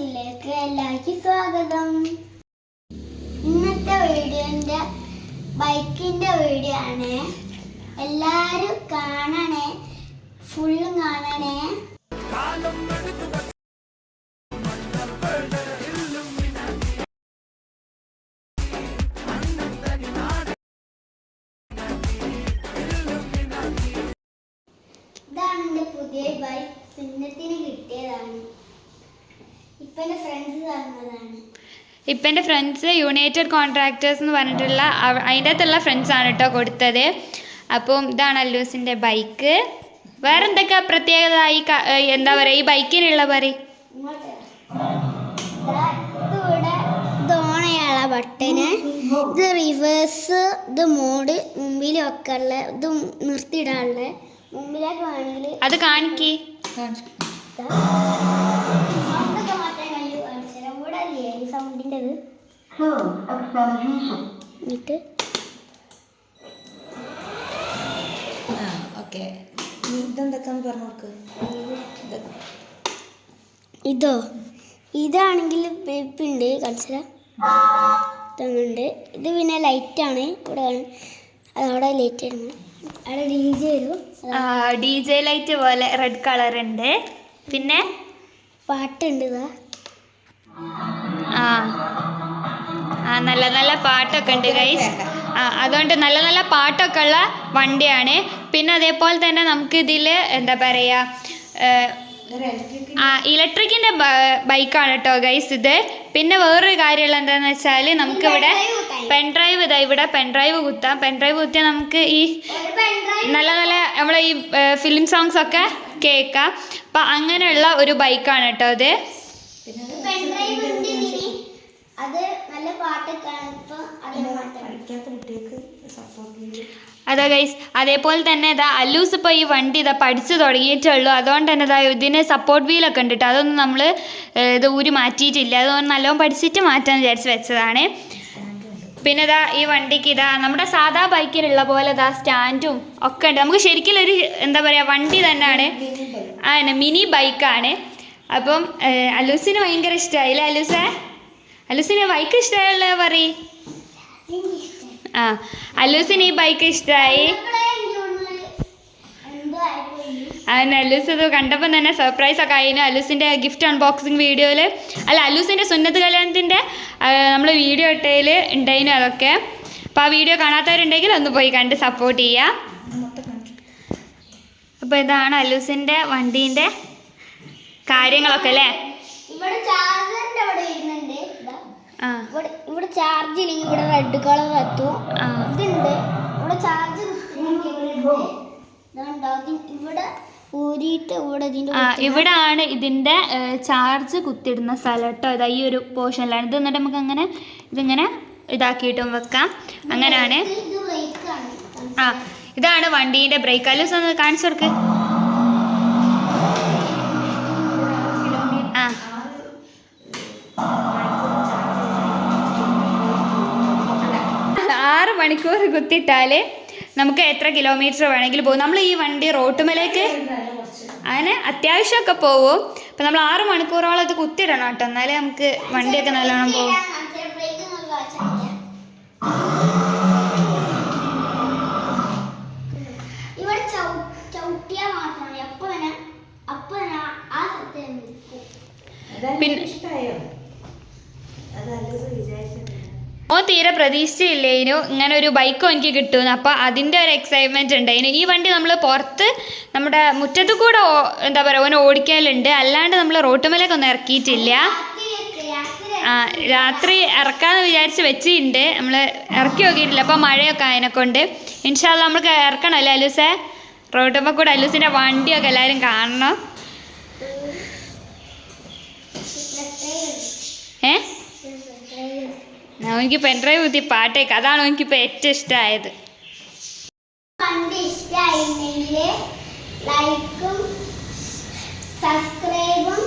ചാനലിലേക്ക് എല്ലാവർക്കും സ്വാഗതം. ഇന്നത്തെ വീഡിയോന്റെ ബൈക്കിന്റെ വീഡിയോ ആണ്. എല്ലാവരും കാണണേ ഫുള്ളും കാണണേ. ഇതാണ് എന്റെ പുതിയ ബൈക്ക് സിന്നത്തിന് കിട്ടിയതാണ്. ഇപ്പൊ എന്റെ ഫ്രണ്ട്സ് ഫ്രണ്ട്സ് യുണൈറ്റഡ് കോൺട്രാക്ടേഴ്സ് എന്ന് പറഞ്ഞിട്ടുള്ള അതിന്റെ അകത്തുള്ള ഫ്രണ്ട്സാണ് കേട്ടോ കൊടുത്തത്. അപ്പം ഇതാണ് അല്ലൂസിന്റെ ബൈക്ക് വേറെ എന്തൊക്കെ പ്രത്യേകത ഈ എന്താ പറയുക ഈ ബൈക്കിനുള്ള പറയും ബട്ടന് ഇത് റിവേഴ്സ് ഇത് മോഡ് മുമ്പിൽ വെക്കാനുള്ള ഇത് നിർത്തിയിടാനുള്ള. മുമ്പിലേക്ക് വേണമെങ്കിൽ അത് കാണിക്ക് സൗണ്ടൊക്കെ മാറ്റാൻ കഴിയും കാണിച്ചുതരാം ഇവിടെ അല്ലേ ഈ സൗണ്ടിന്റെത് എന്നിട്ട്? ഓക്കെ. ഇതെന്തൊക്കെയാന്ന് പറഞ്ഞു നോക്ക് ഇതോ. ഇതാണെങ്കിൽ ഉണ്ട് കൾച്ചറ ഇതങ്ങുണ്ട്. ഇത് പിന്നെ ലൈറ്റാണ്. ഇവിടെ അതവിടെ ലൈറ്റ് ആയിരുന്നു അവിടെ ഡി ജെ വരും. ഡി ജെ ലൈറ്റ് പോലെ റെഡ് കളർ ഉണ്ട്. പിന്നെ? പാട്ടുണ്ട് ഇതാ. ആ. ആ നല്ല നല്ല പാട്ടൊക്കെ ഉണ്ട് ഗൈസ് ആ അതുകൊണ്ട് നല്ല നല്ല പാട്ടൊക്കെ ഉള്ള വണ്ടിയാണ്. പിന്നെ അതേപോലെ തന്നെ നമുക്ക് ഇതിൽ എന്താ പറയുക ആ ഇലക്ട്രിക്കിന്റെ ബൈക്കാണ് കേട്ടോ ഗൈസ് ഇത്. പിന്നെ വേറൊരു കാര്യമുള്ള എന്താണെന്ന് വെച്ചാൽ നമുക്കിവിടെ പെൺഡ്രൈവ് ഇതാ ഇവിടെ പെൺഡ്രൈവ് കുത്താം. പെൺഡ്രൈവ് കുത്തിയാൽ നമുക്ക് ഈ നല്ല നല്ല നമ്മളെ ഈ ഫിലിം സോങ്സ് ഒക്കെ കേൾക്കാം. അപ്പം അങ്ങനെയുള്ള ഒരു ബൈക്കാണ് കേട്ടോ ഇത് പെൻഡ്രൈവ് ഉണ്ട് ഇതിന് അത് നല്ല പാട്ടൊക്കെയാണ് ഇപ്പൊ അതിന് മാറ്റം പഠിക്കാത്ത കുട്ടികൾക്ക് സപ്പോർട്ട് ചെയ്ത് അതാ ഗൈസ് അതേപോലെ തന്നെ ഇതാ അല്ലൂസ് ഇപ്പോൾ ഈ വണ്ടി ഇതാ പഠിച്ചു തുടങ്ങിയിട്ടുള്ളൂ അതുകൊണ്ട് തന്നെ ഇതാ ഇതിന് സപ്പോർട്ട് വീലൊക്കെ ഉണ്ട് കേട്ടോ അതൊന്നും നമ്മൾ ഇത് ഊരി മാറ്റിയിട്ടില്ല. അതുകൊണ്ട് നല്ലോണം പഠിച്ചിട്ട് മാറ്റാൻ വിചാരിച്ച് വെച്ചതാണ്. പിന്നെ ഇതാ ഈ വണ്ടിക്ക് ഇതാ നമ്മുടെ സാധാ ബൈക്കിലുള്ള പോലെ ഇതാ സ്റ്റാൻഡും ഒക്കെ ഉണ്ട്. നമുക്ക് ശരിക്കും ഒരു എന്താ പറയുക വണ്ടി തന്നെയാണ്. ആ മിനി ബൈക്കാണ് അപ്പം അലൂസിന് ഭയങ്കര ഇഷ്ടമായില്ലേ അലൂസേ? അലൂസിന് ബൈക്ക് ഇഷ്ടമായുള്ള പറ ആ അലൂസിന് ഈ ബൈക്ക് ഇഷ്ടമായി എന്തോ അലൂസ് ഇത് കണ്ടപ്പോൾ തന്നെ സർപ്രൈസ് ഒക്കെ ആയിരുന്നു അലൂസിന്റെ ഗിഫ്റ്റ് അൺബോക്സിങ് വീഡിയോയിൽ അല്ല അലൂസിന്റെ സുന്നത്ത് കല്യാണത്തിന്റെ നമ്മൾ വീഡിയോ ഇട്ടതിൽ ഉണ്ടായിരുന്നു അതൊക്കെ. അപ്പോൾ ആ വീഡിയോ കാണാത്തവരുണ്ടെങ്കിൽ ഒന്ന് പോയി കണ്ട് സപ്പോർട്ട് ചെയ്യുക അപ്പോൾ ഇതാണ് അലൂസിന്റെ വണ്ടീന്റെ കാര്യങ്ങളൊക്കെ അല്ലേ ഇവിടെ ചാർജറിന്റെ അവിടെ വരുന്നുണ്ട് ഇതാ. ആ ഇവിടെ ഇവിടെ ചാർജ് ഇല്ലെങ്കിൽ ഇവിടെ റെഡ് കളർ എത്തും. ഇതുണ്ട്. ഇവിടെ ചാർജ് ഇവിടെ ഊരിയിട്ട് ഇവിടെ ഇതിന്റെ ആ ഇവിടെ ആണ് ഇതിന്റെ ചാർജ് കുത്തിടുന്ന സ്ഥലം കേട്ടോ. ഇതാ ഈ ഒരു പോർഷനിലാണ് ഇത് എന്നിട്ട് നമുക്ക് അങ്ങനെ ഇതിങ്ങനെ ഇതാക്കിയിട്ടും വെക്കാം. അങ്ങനെയാണ്. ആ ഇതാണ് വണ്ടീന്റെ ബ്രേക്ക് അല്ലൂസ് ഒന്ന് കാണിച്ചു കൊടുക്ക്. ആ. മണിക്കൂർ കുത്തിയിട്ടാൽ നമുക്ക് എത്ര കിലോമീറ്റർ വേണമെങ്കിലും പോകും. നമ്മൾ ഈ വണ്ടി റോട്ടുമലേക്ക് അങ്ങനെ അത്യാവശ്യമൊക്കെ പോവും. അപ്പം നമ്മൾ ആറ് മണിക്കൂറോളം അത് കുത്തിയിടണം കേട്ടോ. എന്നാലേ നമുക്ക് വണ്ടിയൊക്കെ നല്ലോണം പോകും പിന്നെ- ഓ തീരെ പ്രതീക്ഷിച്ചില്ലേനു. ഇങ്ങനെ ഒരു ബൈക്കും എനിക്ക് കിട്ടുമെന്ന് അപ്പോൾ അതിന്റെ ഒരു എക്സൈറ്റ്മെന്റ് ഉണ്ടായിരുന്നു ഈ വണ്ടി നമ്മൾ പുറത്ത് നമ്മുടെ മുറ്റത്ത് കൂടെ എന്താ പറയുക ഓനെ ഓടിക്കലുണ്ട്. അല്ലാണ്ട് നമ്മൾ റോട്ടുമേലേക്കൊന്നും ഇറക്കിയിട്ടില്ല. രാത്രി ഇറക്കാമെന്ന് വിചാരിച്ച് വെച്ചിട്ടുണ്ട്. നമ്മൾ ഇറക്കി നോക്കിയിട്ടില്ല. അപ്പോൾ മഴയൊക്കെ അതിനെക്കൊണ്ട് ഇൻഷാല്ല നമുക്ക് അല്ലേ അലൂസേ? റോട്ടുമ്പോൾ കൂടെ അലൂസിന്റെ വണ്ടിയൊക്കെ എല്ലാവരും കാണണം. എനിക്ക് പെൻഡ്രൈവ് കുത്തി പാട്ടേക്ക്. അതാണ് എനിക്കിപ്പോൾ ഏറ്റവും ഇഷ്ടമായത് ലൈക്കും സബ്സ്ക്രൈബും